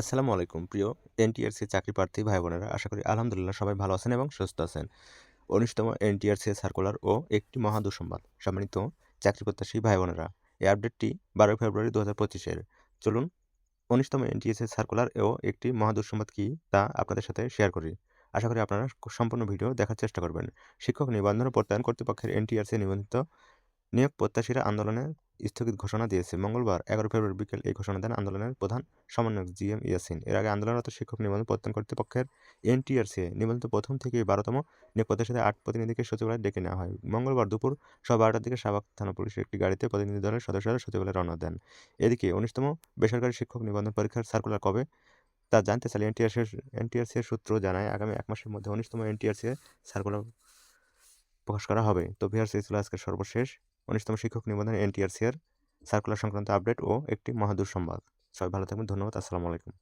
আসসালামু আলাইকুম। প্রিয় এনটিআরসি চাকরি প্রার্থী ভাই বোনেরা আশা করি আলহামদুলিল্লাহ সবাই ভালো আছেন এবং সুস্থ আছেন। উনিশতম এনটিআরসি সার্কুলার ও একটি মহা দুঃসংবাদ। সম্মানিত চাকরি প্রত্যাশী ভাই বোনেরা এই আপডেটটি বারোই ফেব্রুয়ারি দু হাজার পঁচিশের। চলুন, উনিশতম এনটিএসএ সার্কুলার ও একটি মহা দুঃসংবাদ কী তা আপনাদের সাথে শেয়ার করি। আশা করি আপনারা সম্পূর্ণ ভিডিও দেখার চেষ্টা করবেন। শিক্ষক নিবন্ধন প্রত্যয়ন কর্তৃপক্ষের এনটিআরসি নিবন্ধিত নিয়োগ প্রত্যাশীরা আন্দোলনে স্থগিত ঘোষণা দিয়েছে। মঙ্গলবার, এগারো ফেব্রুয়ারি বিকেল এই ঘোষণা দেন আন্দোলনের প্রধান সমন্বয়ক জি এম ইয়াসিন। এর আগে আন্দোলনরত শিক্ষক নিবন্ধন প্রত্যয়ন কর্তৃপক্ষের এনটিআরসি নিবন্ধিত প্রথম থেকে বারোতম নিয়োগ সাথে আট প্রতিনিধিকে সচিবালয়ে ডেকে নেওয়া হয়। মঙ্গলবার দুপুর সব বারোটার দিকে শাহবাগ থানা পুলিশের একটি গাড়িতে প্রতিনিধি দলের সদস্যরা সচিবালয়ে রওনা দেন। এদিকে উনিশতম বেসরকারি শিক্ষক নিবন্ধন পরীক্ষার সার্কুলার কবে তা জানতে চাইলে এনটিআরসি এনটিআরসি সূত্র জানায়, আগামী এক মাসের মধ্যে উনিশতম এনটিআরসি সার্কুলার প্রকাশ করা হবে। তো ভিআরসি ছিল আজকের সর্বশেষ উনিশতম শিক্ষক নিবন্ধন এনটিআরসি এর সার্কুলার সংক্রান্ত আপডেট ও একটি মহাদুর সংবাদ। সবাই ভালো থাকবেন, ধন্যবাদ, আসসালামু আলাইকুম।